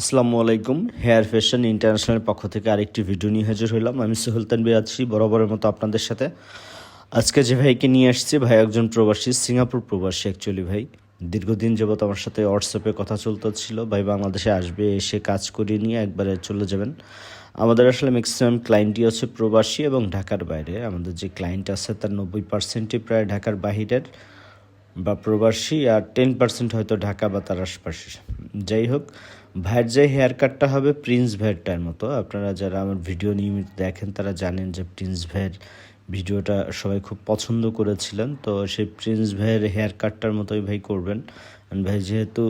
আসসালামু আলাইকুম। Hair fashion international পক্ষ থেকে আরেকটি ভিডিও নিয়ে হাজির হইলাম। আমি সোহেল তানবির আছি বরাবরের মতো আপনাদের সাথে। আজকে যে ভাইকে নিয়ে আসছি, ভাই একজন প্রবাসী, সিঙ্গাপুর প্রবাসী অ্যাকচুয়ালি ভাই। দীর্ঘদিন যাবত আমার সাথে হোয়াটসঅ্যাপে কথা চলতে ছিল। ভাই বাংলাদেশে আসবে, এসে কাজ করিয়ে নিয়ে একবারে চলে যাবেন। আমাদের আসলে ম্যাক্সিমাম ক্লায়েন্টই আছে প্রবাসী এবং ঢাকার বাইরে। আমাদের যে ক্লায়েন্ট আছে, তার নব্বই পার্সেন্টই প্রায় ঢাকার বাহিরের বা প্রবাসী, আর টেন পার্সেন্ট হয়তো ঢাকা বা তার আশপাশে যাই হোক, ভাইয়ের যে হেয়ার কাটটা হবে প্রিন্স ভাইয়েরটার মতো। আপনারা যারা আমার ভিডিও নিয়মিত দেখেন, তারা জানেন যে প্রিন্স ভাইয়ের ভিডিওটা সবাই খুব পছন্দ করেছিলেন। তো সেই প্রিন্স ভাইয়ের হেয়ার কাটটার মতোই ভাই করবেন। ভাই, যেহেতু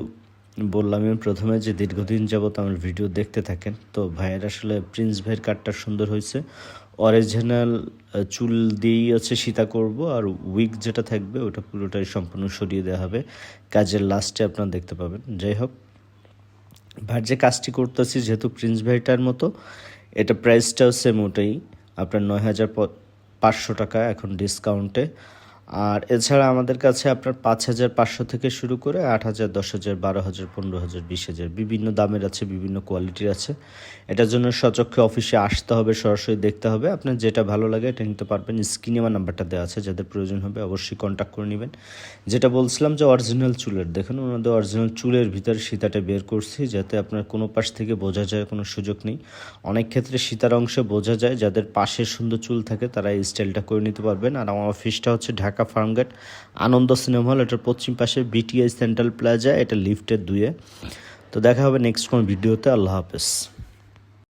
বললাম আমি প্রথমে যে দীর্ঘদিন যাবত আমার ভিডিও দেখতে থাকেন, তো ভাইয়ের আসলে প্রিন্স ভাইয়ের কাটটা সুন্দর হয়েছে। অরিজিনাল চুল দিয়েই হচ্ছে সীতা করব, আর উইক যেটা থাকবে, ওটা পুরোটাই সম্পূর্ণ সরিয়ে দেওয়া হবে। কাজের লাস্টে আপনারা দেখতে পাবেন। যাই হোক ভাইয়ের যে কাজটি করতেছি, যেহেতু প্রিন্স ভাইটার মতো, এটা প্রাইসটাও সেম ওটাই। আপনার নয় হাজার পাঁচশো টাকা এখন ডিসকাউন্টে আর এছাড়া আমাদের কাছে আপনার পাঁচ হাজার পাঁচশো থেকে শুরু করে আট হাজার, দশ হাজার, বারো হাজার, পনেরো হাজার, বিশ হাজার, বিভিন্ন দামের আছে, বিভিন্ন কোয়ালিটির আছে। এটার জন্য সচক্ষে অফিসে আসতে হবে, সরাসরি দেখতে হবে। আপনার যেটা ভালো লাগে এটা নিতে পারবেন। স্ক্রিনে আমার নাম্বারটা দেওয়া আছে, যাদের প্রয়োজন হবে অবশ্যই কন্ট্যাক্ট করে নেবেন। যেটা বলছিলাম যে অরিজিনাল চুলের, দেখুন ওনাদের অরিজিনাল চুলের ভিতরে সীতাটা বের করছি, যাতে আপনার কোনো পাশ থেকে বোঝা যায়, কোনো সুযোগ নেই। অনেক ক্ষেত্রে সীতার অংশে বোঝা যায়, যাদের পাশে সুন্দর চুল থাকে তারা এই স্টাইলটা করে নিতে পারবেন। আর আমার অফিসটা হচ্ছে ঢাকা ফার্মগেট। আনন্দ সিনেমা হল, এটার পশ্চিম পাশে বিটিআই সেন্ট্রাল প্লাজা এটা লিফটের দুয়ে। তো দেখা হবে নেক্সট কোন ভিডিওতে, আল্লাহ হাফেজ।